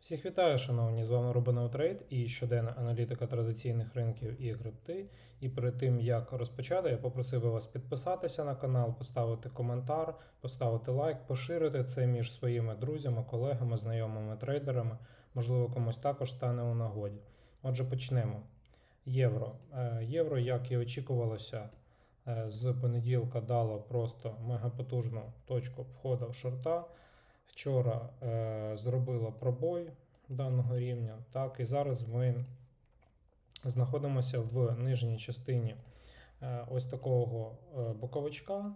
Всіх вітаю, шановні! З вами Рубанов Трейд і щоденна аналітика традиційних ринків і крипти. І перед тим як розпочати, я попросив би вас підписатися на канал, поставити коментар, поставити лайк, поширити це між своїми друзями, колегами, знайомими трейдерами. Можливо, комусь також стане у нагоді. Отже, почнемо. Євро. Е, Євро, як і очікувалося, е, з понеділка дало просто мегапотужну точку входу в шорта. Вчора е, зробила пробой даного рівня. Так, і зараз ми знаходимося в нижній частині е, ось такого е, боковичка.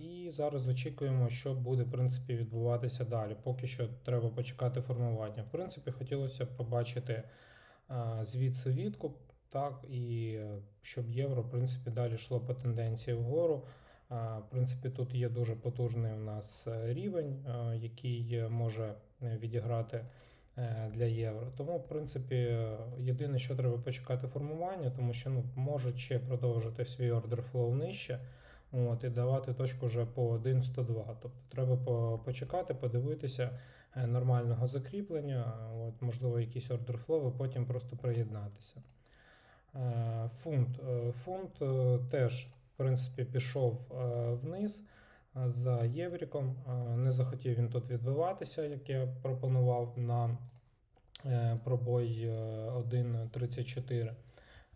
І зараз очікуємо, що буде в принципі відбуватися далі. Поки що треба почекати формування. В принципі, хотілося б побачити а, звідси відкуп, так, і е, щоб євро в принципі далі йшло по тенденції вгору. В принципі, тут є дуже потужний у нас е, рівень, е, який е, може відіграти для євро. Тому, в принципі, єдине, що треба почекати формування, тому що ну, може ще продовжити свій ордер флоу нижче. От, і давати точку вже по 1.102. Тобто треба по- почекати, подивитися нормального закріплення, от, можливо, якийсь ордер флоу, потім просто приєднатися. Фунт. Фунт теж, принципі, пішов е, вниз е, за євріком. Е, Не захотів він тут відбиватися, як я пропонував на пробой е, 1.34.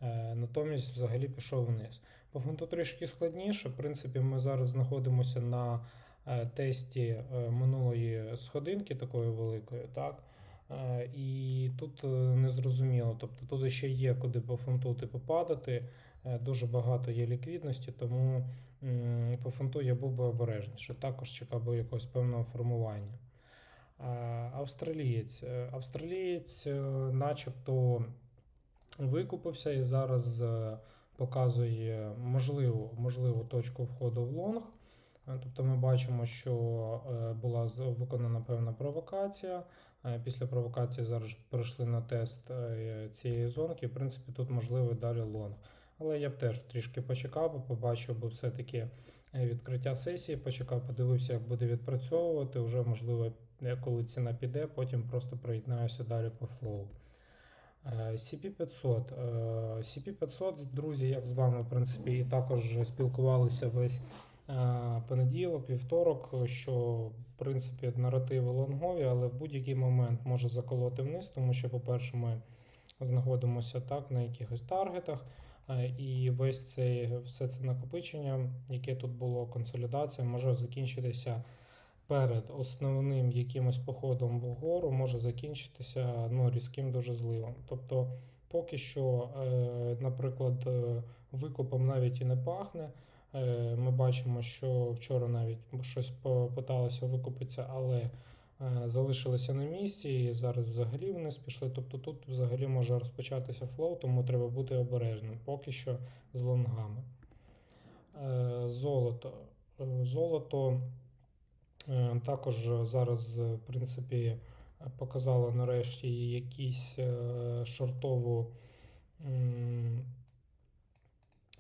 Е, Натомість взагалі пішов вниз. По фунту трішки складніше. В принципі, ми зараз знаходимося на тесті минулої сходинки, такої великої, так. І тут незрозуміло. Тобто тут ще є куди по фунту типу падати. Е, Дуже багато є ліквідності, тому по фунту я був би обережніше. Також чекав би якогось певного формування. Австралієць. Е, Австралієць, е, начебто, викупився і зараз показує можливу, можливу точку входу в лонг. Тобто ми бачимо, що була виконана певна провокація. Після провокації зараз перейшли на тест цієї зонки. В принципі, тут можливий далі лонг. Але я б теж трішки почекав, побачив би все-таки е, відкриття сесії, почекав, подивився, як буде відпрацьовувати. Уже можливо, е, коли ціна піде, потім просто приєднаюся далі по флоу. Е, CP500. Е, CP500, друзі, як з вами, в принципі, і також спілкувалися весь понеділок, вівторок, що в принципі наративи лонгові, але в будь-який момент може заколоти вниз, тому що, по-перше, ми знаходимося так на якихось таргетах. е, І весь цей все це накопичення, яке тут було консолідація, може закінчитися перед основним якимось походом вгору, може закінчитися ну, різким дуже зливом. Тобто, поки що, е, наприклад, е, викупом навіть і не пахне. Ми бачимо, що вчора навіть щось попиталося викупитися, але залишилися на місці і зараз взагалі вниз пішли. Тобто тут взагалі може розпочатися флоу, тому треба бути обережним поки що з лонгами. Е, Золото. Е, Золото е, також зараз, е, в принципі, показало нарешті якісь е, шортову.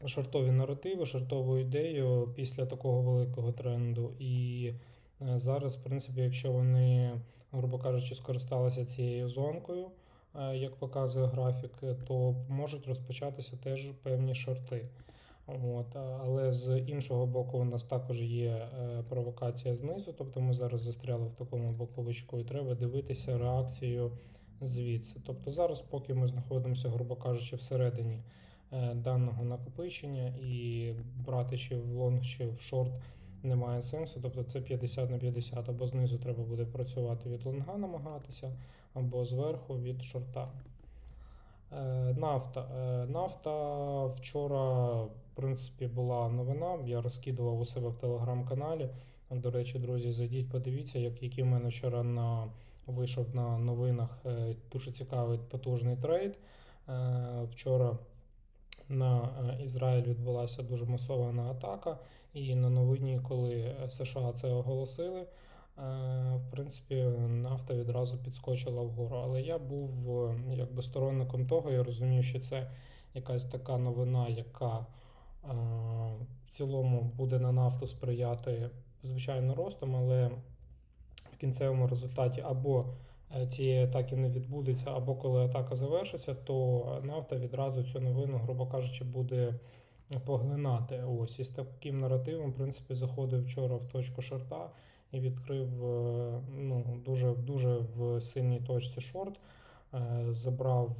шортові наративи, шортову ідею після такого великого тренду. І е, зараз, в принципі, якщо вони, грубо кажучи, скористалися цією зонкою, е, як показує графік, е, то можуть розпочатися теж певні шорти. От, але з іншого боку, у нас також є е, провокація знизу, тобто ми зараз застряли в такому боковичку, і треба дивитися реакцію звідси. Тобто зараз, поки ми знаходимося, грубо кажучи, всередині е, даного накопичення і брати чи в лонг, чи в шорт немає сенсу. Тобто це 50 на 50, або знизу треба буде працювати від лонга, намагатися, або зверху від шорта. Е, Нафта. Е, Нафта вчора, в принципі, була новина. Я розкидував у себе в телеграм-каналі. До речі, друзі, зайдіть, подивіться, як, який в мене вчора на, вийшов на новинах е, дуже цікавий потужний трейд. Вчора на Ізраїль відбулася дуже масована атака, і на новині, коли е, США це оголосили, е, в принципі, нафта відразу підскочила вгору. Але я був е, якби сторонником того, я розумів, що це якась така новина, яка в цілому буде на нафту сприяти звичайно ростом, але в кінцевому результаті або цієї атаки не відбудеться, або коли атака завершиться, то нафта відразу цю новину, грубо кажучи, буде поглинати. Ось і з таким наративом, в принципі, заходив вчора в точку шорта і відкрив е, ну, дуже, дуже в сильній точці шорт, е, забрав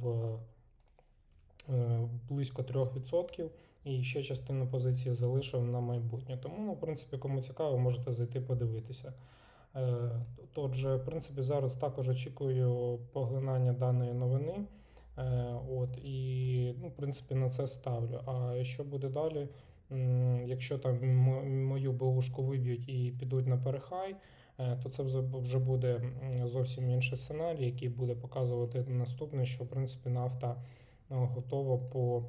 е, близько 3%. І ще частину позиції залишив на майбутнє. Тому, ну, в принципі, кому цікаво, можете зайти подивитися. Отже, в принципі, зараз також очікую поглинання даної новини. Е, От, і, ну, в принципі, на це ставлю. А що буде далі? Якщо там мою бушку виб'ють і підуть на перехай, е, то це вже- буде зовсім інший сценарій, який буде показувати наступне, що в принципі нафта е, готова по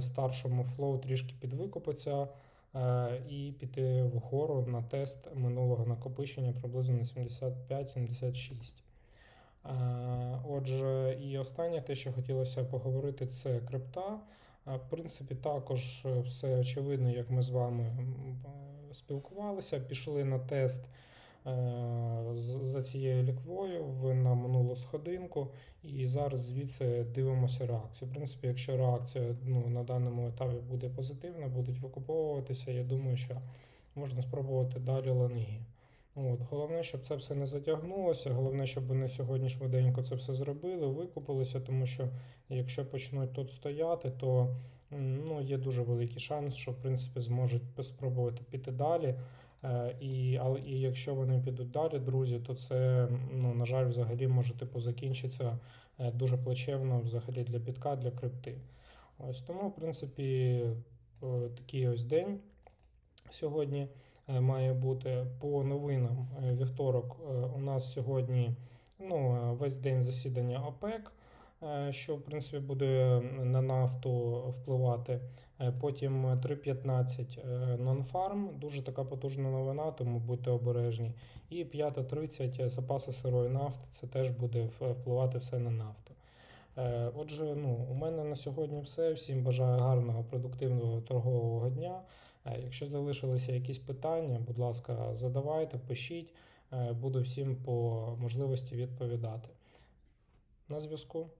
старшому флоу трішки підвикупитися е, і піти вгору на тест минулого накопичення приблизно на 75-76. Е, Отже, і останнє те, що хотілося поговорити, це крипта. Е, В принципі, також е, все очевидно, як ми з вами спілкувалися, пішли на тест за цією ліквою в- на минулу сходинку, і зараз звідси дивимося реакцію. В принципі, якщо реакція ну, на даному етапі буде позитивна, будуть викуповуватися, я думаю, що можна спробувати далі лонги. От. Головне, щоб це все не затягнулося. Головне, щоб вони сьогодні швиденько це все зробили, викупилися, тому що якщо почнуть тут стояти, то ну, є дуже великий шанс, що в принципі зможуть спробувати піти далі. Е, І, але і якщо вони підуть далі, друзі, то це, ну, на жаль, взагалі може типу закінчитися е, дуже плачевно взагалі для бітка, для крипти. Ось тому, в принципі, е, такий ось день сьогодні має бути по новинам. е, Вівторок е, у нас сьогодні ну, е, весь день засідання ОПЕК, е, що в принципі буде на нафту впливати. Е, Потім 3.15 е, нонфарм, дуже така потужна новина, тому будьте обережні. І 5.30 запаси сирої нафти, це теж буде впливати все на нафту. Е, Отже, ну, у мене на сьогодні все. Всім бажаю гарного, продуктивного торгового дня. Е, Якщо залишилися якісь питання, будь ласка, задавайте, пишіть. Е, Буду всім по можливості відповідати. На зв'язку.